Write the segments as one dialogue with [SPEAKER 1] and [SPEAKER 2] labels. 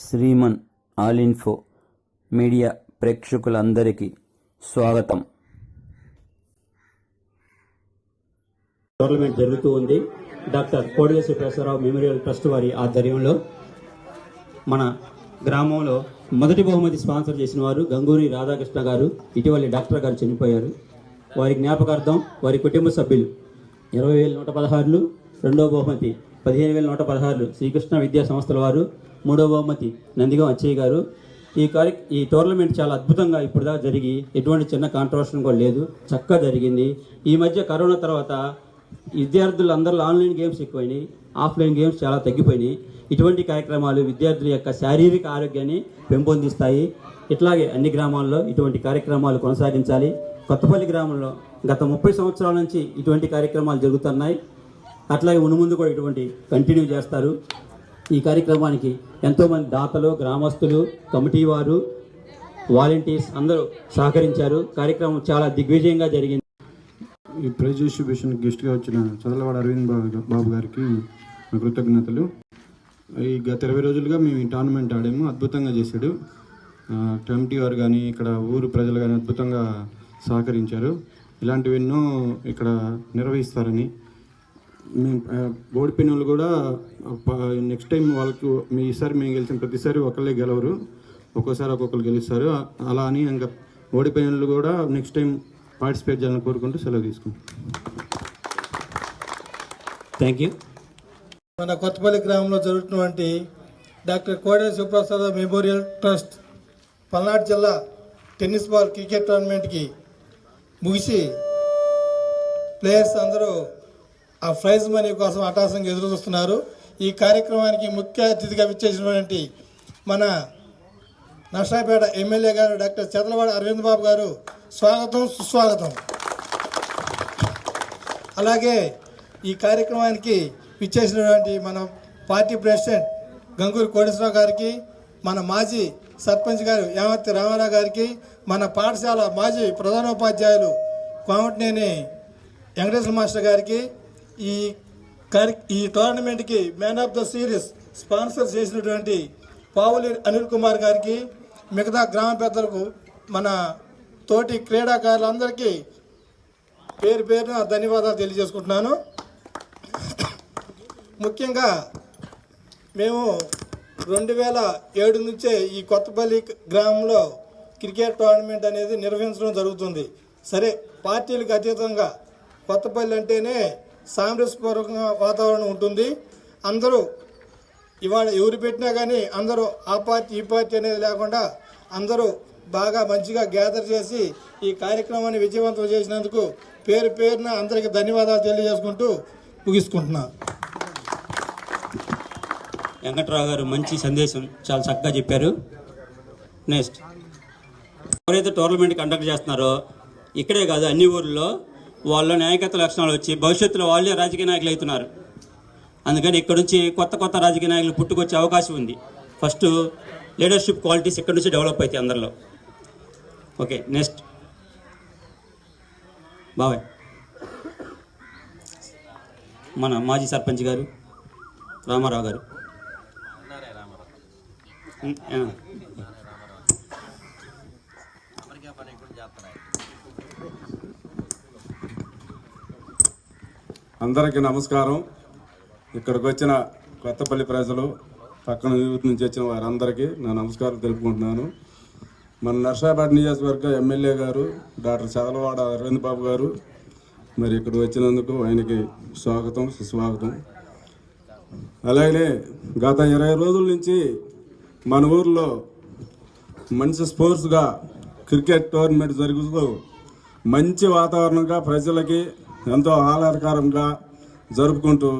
[SPEAKER 1] Shriman all info media ప్రేక్షకులందరికీ స్వాగతం.
[SPEAKER 2] Tournament జరుగుతూ ఉంది. Doctor Kodiga Sriprasadarao memorial trust వారి ఆధ్వర్యంలో మన గ్రామంలో మొదటి బహుమతి స్పాన్సర్ చేసిన వారు గంగూరి రాధాకృష్ణ గారు ఇటీవలి డాక్టర్ గారు చనిపోయారు. వారి జ్ఞాపకార్థం వారి కుటుంబ సభ్యులు ఇరవై వేల నూట పదహారులు రెండవ బహుమతి పదిహేను వేల నూట పదహారులు శ్రీకృష్ణ విద్యా సంస్థల వారు మూడవ బహుమతి నందిగం అచ్చయ్య గారు. ఈ కార్య ఈ టోర్నమెంట్ చాలా అద్భుతంగా ఇప్పుడుదా జరిగి ఎటువంటి చిన్న కాంట్రవర్షన్ కూడా లేదు. చక్కగా జరిగింది. ఈ మధ్య కరోనా తర్వాత విద్యార్థులు అందరూ ఆన్లైన్ గేమ్స్ ఎక్కువైనాయి. ఆఫ్లైన్ గేమ్స్ చాలా తగ్గిపోయినాయి. ఇటువంటి కార్యక్రమాలు విద్యార్థుల యొక్క శారీరక ఆరోగ్యాన్ని పెంపొందిస్తాయి. ఇట్లాగే అన్ని గ్రామాల్లో ఇటువంటి కార్యక్రమాలు కొనసాగించాలి. కొత్తపల్లి గ్రామంలో గత ముప్పై సంవత్సరాల నుంచి ఇటువంటి కార్యక్రమాలు జరుగుతున్నాయి. అట్లాగే ముందు కూడా ఇటువంటి కంటిన్యూ చేస్తారు. ఈ కార్యక్రమానికి ఎంతోమంది దాతలు గ్రామస్తులు కమిటీ వారు వాలంటీర్స్ అందరూ సహకరించారు. కార్యక్రమం చాలా దిగ్విజయంగా జరిగింది.
[SPEAKER 3] ఈ ప్రైజ్ డిస్ట్రిబ్యూషన్ గెస్ట్గా వచ్చిన చదలవాడ అరవింద్ బాబు బాబు గారికి కృతజ్ఞతలు. ఈ గత ఇరవై రోజులుగా మేము ఈ టోర్నమెంట్ ఆడాము అద్భుతంగా చేశాడు. కమిటీ వారు కానీ ఇక్కడ ఊరు ప్రజలు కానీ అద్భుతంగా సహకరించారు. ఇలాంటివి ఎన్నో ఇక్కడ నిర్వహిస్తారని మేము ఓడిపోయిన వాళ్ళు కూడా నెక్స్ట్ టైం వాళ్ళకు మీ ఈసారి మేము గెలిచిన ప్రతిసారి ఒకళ్ళే గెలవరు. ఒక్కోసారి ఒక్కొక్కరు గెలుస్తారు. అలా అని ఇంకా ఓడిపోయిన వాళ్ళు కూడా నెక్స్ట్ టైం పార్టిసిపేట్ చేయాలని కోరుకుంటూ సెలవు తీసుకుంటాం
[SPEAKER 2] థ్యాంక్ యూ
[SPEAKER 4] మన కొత్తపల్లి గ్రామంలో జరుగుతున్నటువంటి doctor Kodela Sivaprasad memorial trust Palnadu జిల్లా టెన్నిస్ బాల్ క్రికెట్ టోర్నమెంట్కి ముగిసి ప్లేయర్స్ అందరూ ఆ ప్రైజ్ మనీ కోసం అటాసంగా ఎదురు చూస్తున్నారు. ఈ కార్యక్రమానికి ముఖ్య అతిథిగా విచ్చేసినటువంటి మన నర్సాపేట ఎమ్మెల్యే గారు డాక్టర్ చెదలవాడ అరవింద్ బాబు గారు స్వాగతం సుస్వాగతం. అలాగే ఈ కార్యక్రమానికి విచ్చేసినటువంటి మన పార్టీ ప్రెసిడెంట్ గంగూరి కోటేశ్వరరావు గారికి మన మాజీ సర్పంచ్ గారు యామర్తి రామారావు గారికి మన పాఠశాల మాజీ ప్రధానోపాధ్యాయులు కోమటినేని వెంకటేశ్వర మాస్టర్ గారికి ఈ ఈ టోర్నమెంట్కి man of the series sponsor చేసినటువంటి పావులి అనిల్ కుమార్ గారికి మిగతా గ్రామ పెద్దలకు మన తోటి క్రీడాకారులందరికీ పేరు పేరున ధన్యవాదాలు తెలియజేసుకుంటున్నాను. ముఖ్యంగా మేము రెండు వేల ఏడు నుంచే ఈ కొత్తపల్లి గ్రామంలో క్రికెట్ టోర్నమెంట్ అనేది నిర్వహించడం జరుగుతుంది. సరే పార్టీలకు అతీతంగా కొత్తపల్లి అంటేనే సామరస్యపూర్వకంగా వాతావరణం ఉంటుంది. అందరూ ఇవాళ ఎవరు పెట్టినా కానీ అందరూ ఆ పార్టీ ఈ పార్టీ అనేది లేకుండా అందరూ బాగా మంచిగా గ్యాదర్ చేసి ఈ కార్యక్రమాన్ని విజయవంతం చేసినందుకు పేరు పేరున అందరికీ ధన్యవాదాలు తెలియజేసుకుంటూ ముగించుకుంటున్నాను
[SPEAKER 2] వెంకట్రావు గారు మంచి సందేశం చాలా చక్కగా చెప్పారు. నెక్స్ట్ ఎవరైతే టోర్నమెంట్ కండక్ట్ చేస్తున్నారో ఇక్కడే కాదు అన్ని ఊర్లో వాళ్ళ నాయకత్వ లక్షణాలు వచ్చి భవిష్యత్తులో వాళ్ళే రాజకీయ నాయకులు అవుతున్నారు. అందుకని ఇక్కడ నుంచి కొత్త కొత్త రాజకీయ నాయకులు పుట్టుకొచ్చే అవకాశం ఉంది. ఫస్ట్ లీడర్షిప్ క్వాలిటీస్ ఇక్కడ నుంచి డెవలప్ అవుతాయి అందరిలో. ఓకే నెక్స్ట్ బాబాయ్. మన మాజీ సర్పంచ్ గారు రామారావు గారు.
[SPEAKER 5] అందరికీ నమస్కారం. ఇక్కడికి వచ్చిన కొత్తపల్లి ప్రజలు పక్కన యూత్ నుంచి వచ్చిన వారందరికీ నా నమస్కారం తెలుపుకుంటున్నాను. మన నర్సాపేట నియోజకవర్గ ఎమ్మెల్యే గారు డాక్టర్ చదలవాడ అరవింద్ బాబు గారు మరి ఇక్కడ వచ్చినందుకు ఆయనకి స్వాగతం సుస్వాగతం. అలాగే గత ఇరవై రోజుల నుంచి మన ఊర్లో మంచి స్పోర్ట్స్గా క్రికెట్ టోర్నమెంట్ జరుగుతూ మంచి వాతావరణంగా ప్రజలకి ఎంతో ఆహ్లాదకరంగా జరుపుకుంటూ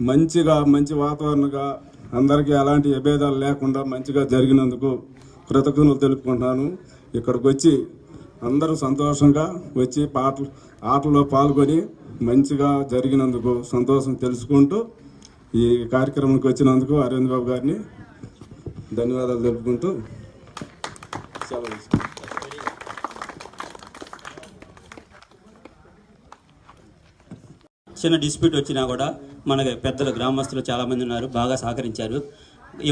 [SPEAKER 5] మంచిగా మంచి వాతావరణంగా అందరికీ ఎలాంటి విభేదాలు లేకుండా మంచిగా జరిగినందుకు కృతజ్ఞతలు తెలుపుకుంటున్నాను. ఇక్కడికి వచ్చి అందరూ సంతోషంగా వచ్చి పాటలు ఆటల్లో పాల్గొని మంచిగా జరిగినందుకు సంతోషం తెలుసుకుంటూ ఈ కార్యక్రమానికి వచ్చినందుకు అరవింద్ బాబు గారిని ధన్యవాదాలు తెలుపుకుంటూ సెలవు
[SPEAKER 2] చిన్న డిస్ప్యూట్ వచ్చినా కూడా మన పెద్దలు గ్రామస్తులు చాలామంది ఉన్నారు బాగా సహకరించారు.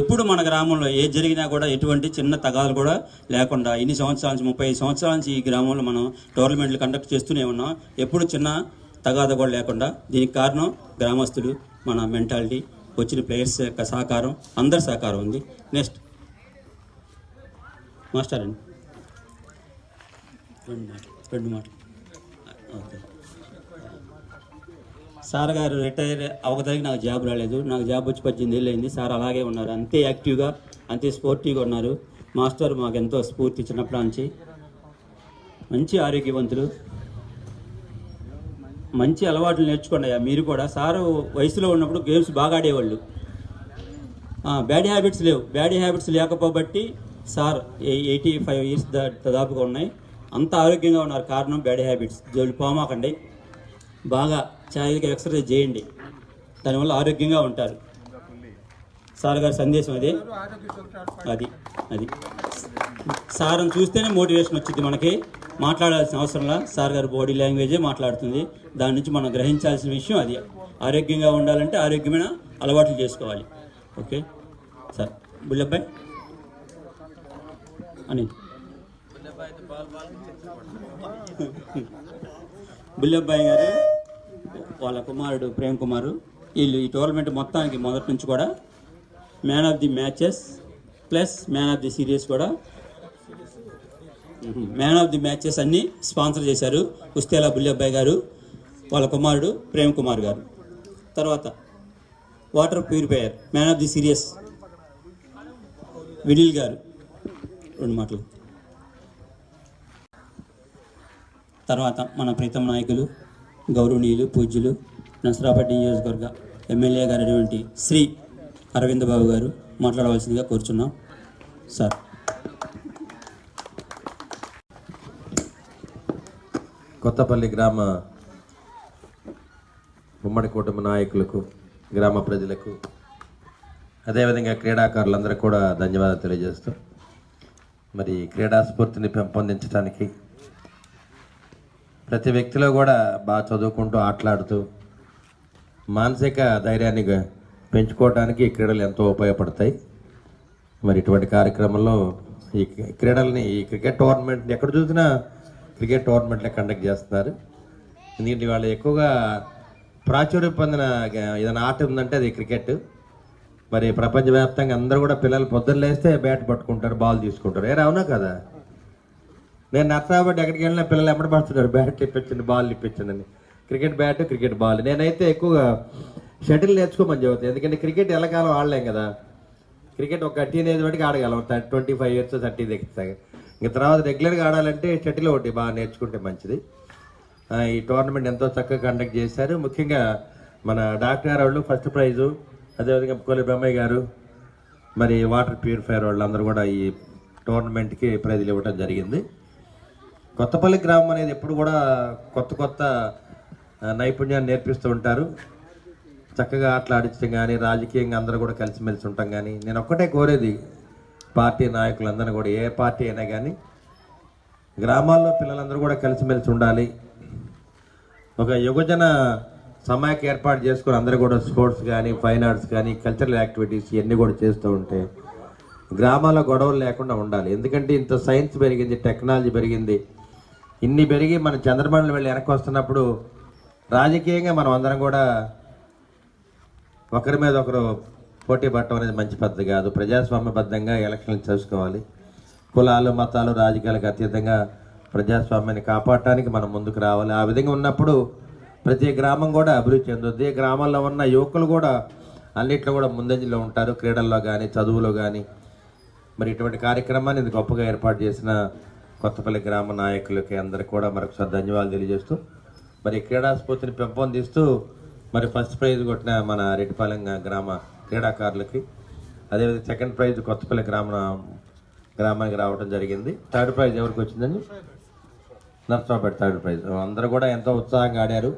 [SPEAKER 2] ఎప్పుడు మన గ్రామంలో ఏది జరిగినా కూడా ఎటువంటి చిన్న తగాలు కూడా లేకుండా ఇన్ని సంవత్సరాల నుంచి ముప్పై ఐదు సంవత్సరాల నుంచి ఈ గ్రామంలో మనం టోర్నమెంట్లు కండక్ట్ చేస్తూనే ఉన్నాం. ఎప్పుడు చిన్న తగాద కూడా లేకుండా దీనికి కారణం గ్రామస్తులు మన మెంటాలిటీ వచ్చిన ప్లేయర్స్ యొక్క సహకారం అందరి సహకారం ఉంది. నెక్స్ట్ మాస్టర్ అండి. రెండు మాటలు రెండు మాటలు. ఓకే. సార్ గారు రిటైర్ అవ్వకదానికి నాకు జాబ్ రాలేదు. నాకు జాబ్ వచ్చి పద్దెనిమిది ఏళ్ళు అయింది. సార్ అలాగే ఉన్నారు. అంతే యాక్టివ్గా అంతే స్పోర్టివ్గా ఉన్నారు. మాస్టర్ మాకు ఎంతో స్ఫూర్తి చిన్నప్పటి నుంచి. మంచి ఆరోగ్యవంతులు. మంచి అలవాట్లు నేర్చుకోండి మీరు కూడా. సారు వయసులో ఉన్నప్పుడు గేమ్స్ బాగా ఆడేవాళ్ళు. బ్యాడ్ హ్యాబిట్స్ లేవు. బ్యాడ్ హ్యాబిట్స్ లేకపోబట్టి సార్ ఎయిటీ ఫైవ్ ఇయర్స్ దాదాపుగా ఉన్నాయి. అంత ఆరోగ్యంగా ఉన్నారు. కారణం బ్యాడ్ హ్యాబిట్స్. జోలు పోమాకండి. బాగా శారీరక ఎక్సర్సైజ్ చేయండి. దానివల్ల ఆరోగ్యంగా ఉంటారు. సార్ గారి సందేశం అదే. అది అది. సార్ని చూస్తేనే మోటివేషన్ వచ్చింది మనకి. మాట్లాడాల్సిన అవసరంలా సార్ గారు బాడీ లాంగ్వేజే మాట్లాడుతుంది. దాని నుంచి మనం గ్రహించాల్సిన విషయం అది. ఆరోగ్యంగా ఉండాలంటే ఆరోగ్యమైన అలవాట్లు చేసుకోవాలి. ఓకే? సార్ బుల్లబ్బాయ్. అని బుల్లబ్బాయి గారు వాళ్ళ కుమారుడు ప్రేమ్ కుమారు వీళ్ళు ఈ టోర్నమెంట్ మొత్తానికి మొదటి నుంచి కూడా man of the matches plus man of the series కూడా మ్యాన్ ఆఫ్ ది మ్యాచెస్ అన్నీ స్పాన్సర్ చేశారు. కుస్తేలా బుల్లబ్బాయి గారు వాళ్ళ కుమారుడు ప్రేమ్ కుమార్ గారు. తర్వాత water purifier man of the series Vinil గారు. రెండు మాటలు. తర్వాత మన ప్రీతం నాయకులు గౌరవనీయులు పూజ్యులు నసరాపేట నియోజకవర్గ ఎమ్మెల్యే గారైనటువంటి శ్రీ అరవింద్ బాబు గారు మాట్లాడవలసిందిగా కోరుచున్నాం. సార్.
[SPEAKER 6] కొత్తపల్లి గ్రామ ఉమ్మడి కుటుంబ నాయకులకు గ్రామ ప్రజలకు అదేవిధంగా క్రీడాకారులందరూ కూడా ధన్యవాదాలు తెలియజేస్తూ మరి క్రీడా స్ఫూర్తిని పెంపొందించడానికి ప్రతి వ్యక్తిలో కూడా బాగా చదువుకుంటూ ఆటలాడుతూ మానసిక ధైర్యాన్ని పెంచుకోవడానికి ఈ క్రీడలు ఎంతో ఉపయోగపడతాయి. మరి ఇటువంటి కార్యక్రమంలో ఈ క్రీడల్ని ఈ క్రికెట్ టోర్నమెంట్ ఎక్కడ చూసినా క్రికెట్ టోర్నమెంట్లే కండక్ట్ చేస్తున్నారు. ఎందుకంటే వాళ్ళు ఎక్కువగా ప్రాచుర్యం పొందిన ఏదైనా ఆట ఉందంటే అది క్రికెట్. మరి ప్రపంచవ్యాప్తంగా అందరూ కూడా పిల్లలు పొద్దున్న లేస్తే బ్యాట్ పట్టుకుంటారు బాల్ తీసుకుంటారు. ఏ రావునా కదా? నేను నర్సాబట్టి ఎక్కడికి వెళ్ళినా పిల్లలు ఎమ్మడి పడుతున్నారు బ్యాట్ ఇప్పించండి బాల్ ఇప్పించండి అని. Cricket bat cricket ball. నేనైతే ఎక్కువగా షటిల్ నేర్చుకోమని చెబుతాను. ఎందుకంటే క్రికెట్ ఎల్లకాలం ఆడలేం కదా. క్రికెట్ ఒక టీనేజ్ బట్టి ఆడగలం. ట్వంటీ ఫైవ్ ఇయర్స్ థర్టీ దగ్గర ఇంకా తర్వాత రెగ్యులర్గా ఆడాలంటే షటిల్ ఒకటి బాగా నేర్చుకుంటే మంచిది. ఈ టోర్నమెంట్ ఎంతో చక్కగా కండక్ట్ చేశారు. ముఖ్యంగా మన డాక్టర్ గారు వాళ్ళు ఫస్ట్ ప్రైజు. అదేవిధంగా కోలి బ్రహ్మయ్య గారు మరి వాటర్ ప్యూరిఫైయర్ వాళ్ళు అందరూ కూడా ఈ టోర్నమెంట్కి ప్రైజులు ఇవ్వడం జరిగింది. కొత్తపల్లి గ్రామం అనేది ఎప్పుడు కూడా కొత్త కొత్త నైపుణ్యాన్ని నేర్పిస్తూ ఉంటారు. చక్కగా ఆటలు ఆడించడం కానీ రాజకీయంగా అందరూ కూడా కలిసిమెలిసి ఉంటాం కానీ నేను ఒక్కటే కోరేది పార్టీ నాయకులందరూ కూడా ఏ పార్టీ అయినా కానీ గ్రామాల్లో పిల్లలందరూ కూడా కలిసిమెలిసి ఉండాలి. ఒక యువజన సమాఖ్య ఏర్పాటు చేసుకుని అందరూ కూడా స్పోర్ట్స్ కానీ ఫైన్ ఆర్ట్స్ కానీ కల్చరల్ యాక్టివిటీస్ ఇవన్నీ కూడా చేస్తూ ఉంటే గ్రామాల గొడవలు లేకుండా ఉండాలి. ఎందుకంటే ఇంత సైన్స్ పెరిగింది టెక్నాలజీ పెరిగింది. ఇన్ని పెరిగి మన చంద్రబాబు వెళ్ళి వెనక్కి వస్తున్నప్పుడు రాజకీయంగా మనం అందరం కూడా ఒకరి మీద ఒకరు పోటీ పడటం అనేది మంచి పద్ధతి కాదు. ప్రజాస్వామ్యబద్ధంగా ఎలక్షన్లు చేసుకోవాలి. కులాలు మతాలు రాజకీయాలకు అతీతంగా ప్రజాస్వామ్యాన్ని కాపాడటానికి మనం ముందుకు రావాలి. ఆ విధంగా ఉన్నప్పుడు ప్రతి గ్రామం కూడా అభివృద్ధి చెందుద్ది. గ్రామాల్లో ఉన్న యువకులు కూడా అన్నిట్లో కూడా ముందంజలో ఉంటారు. క్రీడల్లో కానీ చదువులో కానీ మరి ఇటువంటి కార్యక్రమాన్ని ఇది గొప్పగా ఏర్పాటు చేసిన కొత్తపల్లి గ్రామ నాయకులకి అందరికి కూడా మరొకసారి ధన్యవాదాలు తెలియజేస్తూ మరి క్రీడాస్ఫూర్తిని పెంపొందిస్తూ మరి ఫస్ట్ ప్రైజ్ కొట్టిన మన రెడ్డిపాలెం గ్రామ క్రీడాకారులకి అదేవిధంగా సెకండ్ ప్రైజ్ కొత్తపల్లి గ్రామ గ్రామానికి రావడం జరిగింది. థర్డ్ ప్రైజ్ ఎవరికి వచ్చిందండి? Narasaraopet third prize. అందరూ కూడా ఎంతో ఉత్సాహంగా ఆడారు.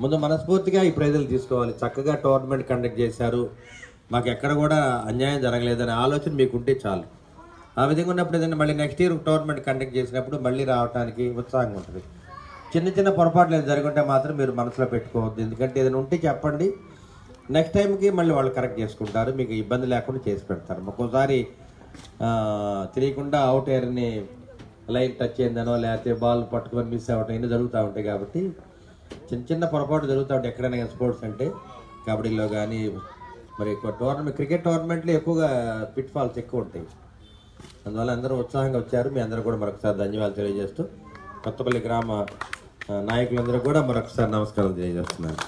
[SPEAKER 6] ముందు మనస్ఫూర్తిగా ఈ ప్రైజులు తీసుకోవాలి. చక్కగా టోర్నమెంట్ కండక్ట్ చేశారు. మాకు ఎక్కడ కూడా అన్యాయం జరగలేదనే ఆలోచన మీకు ఉంటే చాలు. ఆ విధంగా ఉన్నప్పుడు ఏదైనా మళ్ళీ నెక్స్ట్ ఇయర్ టోర్నమెంట్ కండక్ట్ చేసినప్పుడు మళ్ళీ రావడానికి ఉత్సాహంగా ఉంటుంది. చిన్న చిన్న పొరపాట్లు ఏదైనా జరుగుంటే మాత్రం మీరు మనసులో పెట్టుకోవద్దు. ఎందుకంటే ఏదైనా ఉంటే చెప్పండి. నెక్స్ట్ టైంకి మళ్ళీ వాళ్ళు కరెక్ట్ చేసుకుంటారు. మీకు ఇబ్బంది లేకుండా చేసి పెడతారు. ఒక్కోసారి తెలియకుండా అవుట్ ఎయిర్ని లైన్ టచ్ అయిందనో లేకపోతే బాల్ పట్టుకొని మిస్ అవ్వటం ఇన్ని జరుగుతూ ఉంటాయి కాబట్టి చిన్న చిన్న పొరపాటు జరుగుతూ ఉంటాయి. ఎక్కడైనా స్పోర్ట్స్ అంటే కబడ్డీలో కానీ మరి టోర్నమెంట్ క్రికెట్ టోర్నమెంట్లో ఎక్కువగా పిట్ ఫాల్స్ ఎక్కువ ఉంటాయి. అందువల్ల అందరూ ఉత్సాహంగా వచ్చారు. మీ అందరూ కూడా మరొకసారి ధన్యవాదాలు తెలియజేస్తూ కొత్తపల్లి గ్రామ నాయకులందరూ కూడా మరొకసారి నమస్కారం తెలియజేస్తున్నాను.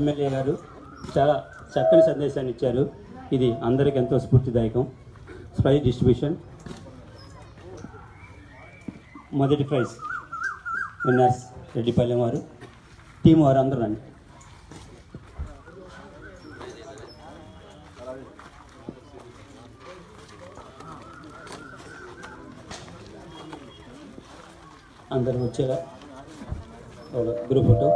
[SPEAKER 2] ఎమ్మెల్యే గారు చాలా చక్కని సందేశాన్ని ఇచ్చారు. ఇది అందరికి ఎంతో స్ఫూర్తిదాయకం. Prize distribution. మొదటి ప్రైజ్ విన్నర్స్ రెడ్డిపల్లెం వారు. టీం వారు అందరూ రండి. అందరూ వచ్చేలా గ్రూప్ ఫోటో.